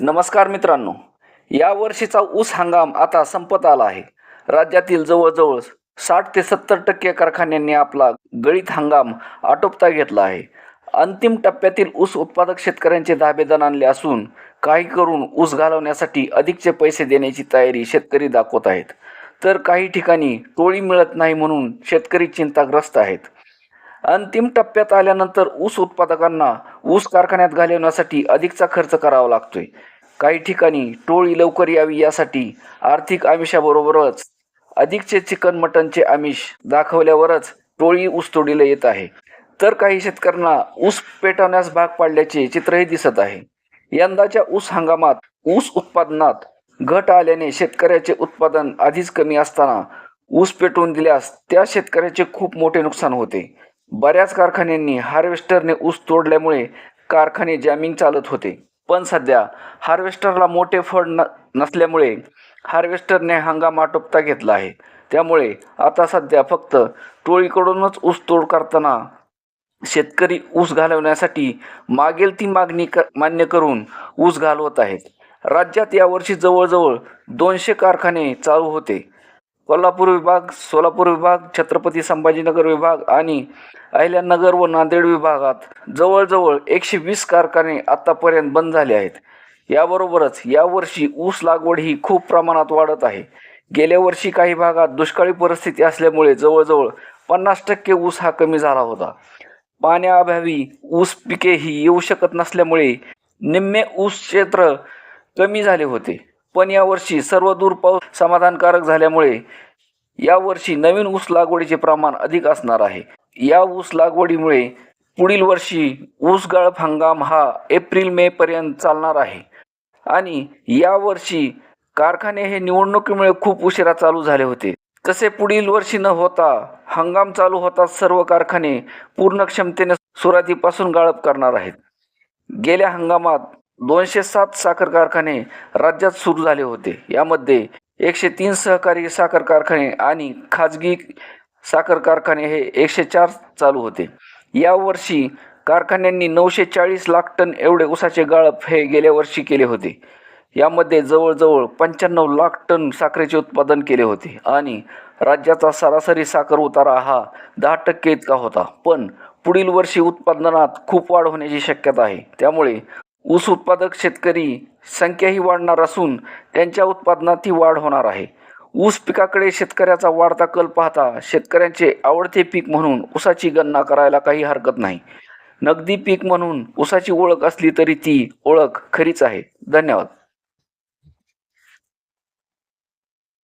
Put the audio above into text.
नमस्कार मित्रांनो या वर्षीचा ऊस हंगाम आता संपत आला आहे. राज्यातील जवळजवळ साठ ते सत्तर टक्के कारखान्यांनी आपला गळीत हंगाम आटोपता घेतला आहे. अंतिम टप्प्यातील ऊस उत्पादक शेतकऱ्यांचे धाबेदन आणले असून काही करून ऊस घालवण्यासाठी अधिकचे पैसे देण्याची तयारी शेतकरी दाखवत आहेत. तर काही ठिकाणी टोळी मिळत नाही म्हणून शेतकरी चिंताग्रस्त आहेत. अंतिम टप्प्यात आल्यानंतर ऊस उत्पादकांना ऊस कारखान्यात घालवण्यासाठी अधिकचा खर्च करावा लागतोय. काही ठिकाणी टोळी लवकर यावी यासाठी आर्थिक आमिषाबरोबरच अधिकचे चिकन मटनचे आमिष दाखवल्यावरच टोळी ऊसतोडीला येत आहे. तर काही शेतकऱ्यांना ऊस पेटवण्यास भाग पाडल्याचे चित्रही दिसत आहे. यंदाच्या ऊस हंगामात ऊस उत्पादनात घट आल्याने शेतकऱ्याचे उत्पादन आधीच कमी असताना ऊस पेटवून दिल्यास त्या शेतकऱ्याचे खूप मोठे नुकसान होते. बऱ्याच कारखान्यांनी हार्वेस्टरने ऊस तोडल्यामुळे कारखाने जॅमिंग चालत होते. पण सध्या हार्वेस्टरला मोठे फळ न नसल्यामुळे हार्वेस्टरने हंगाम आटोपता घेतला आहे. त्यामुळे आता सध्या फक्त टोळीकडूनच ऊस तोड करताना शेतकरी ऊस घालवण्यासाठी मागेल ती मागणी क मान्य करून ऊस घालवत आहेत. राज्यात यावर्षी जवळजवळ दोनशे कारखाने चालू होते. कोल्हापूर विभाग सोलापूर विभाग छत्रपती संभाजीनगर विभाग आणि अहिल्यानगर व नांदेड विभागात जवळजवळ एकशे वीस कारखाने आत्तापर्यंत बंद झाले आहेत. याबरोबरच यावर्षी ऊस लागवड ही खूप प्रमाणात वाढत आहे. गेल्या वर्षी काही भागात दुष्काळी परिस्थिती असल्यामुळे जवळजवळ पन्नास टक्के ऊस हा कमी झाला होता. पाण्याअभावी ऊस पिके ही येऊ शकत नसल्यामुळे निम्मे ऊस क्षेत्र कमी झाले होते. पण यावर्षी सर्व दूर पाऊस समाधानकारक झाल्यामुळे यावर्षी नवीन ऊस लागवडीचे प्रमाण अधिक असणार आहे. या ऊस लागवडीमुळे पुढील वर्षी ऊस गाळप हंगाम हा एप्रिल मे पर्यंत चालणार आहे. आणि यावर्षी कारखाने हे निवडणुकीमुळे खूप उशिरा चालू झाले होते. तसे पुढील वर्षी न होता हंगाम चालू होताच सर्व कारखाने पूर्ण क्षमतेने सुरुवातीपासून गाळप करणार आहेत. गेल्या हंगामात दोनशे सात साखर कारखाने राज्यात सुरू झाले होते. यामध्ये एकशे तीन सहकारी साखर कारखाने आणि खाजगी साखर कारखाने हे एकशे चार चालू होते. यावर्षी कारखान्यांनी नऊशे चाळीस लाख टन एवढे ऊसाचे गाळप हे गेल्या वर्षी केले होते. यामध्ये जवळजवळ पंच्याण्णव लाख टन साखरेचे उत्पादन केले होते आणि राज्याचा सरासरी साखर उतारा हा दहा टक्के इतका होता. पण पुढील वर्षी उत्पादनात खूप वाढ होण्याची शक्यता आहे. त्यामुळे ऊस उत्पादक शेतकरी संख्याही वाढणार असून त्यांच्या उत्पादनातही वाढ होणार आहे. ऊस पिकाकडे शेतकऱ्याचा वाढता कल पाहता शेतकऱ्यांचे आवडते पीक म्हणून ऊसाची गणना करायला काही हरकत नाही. नगदी पीक म्हणून ऊसाची ओळख असली तरी ती ओळख खरीच आहे. धन्यवाद.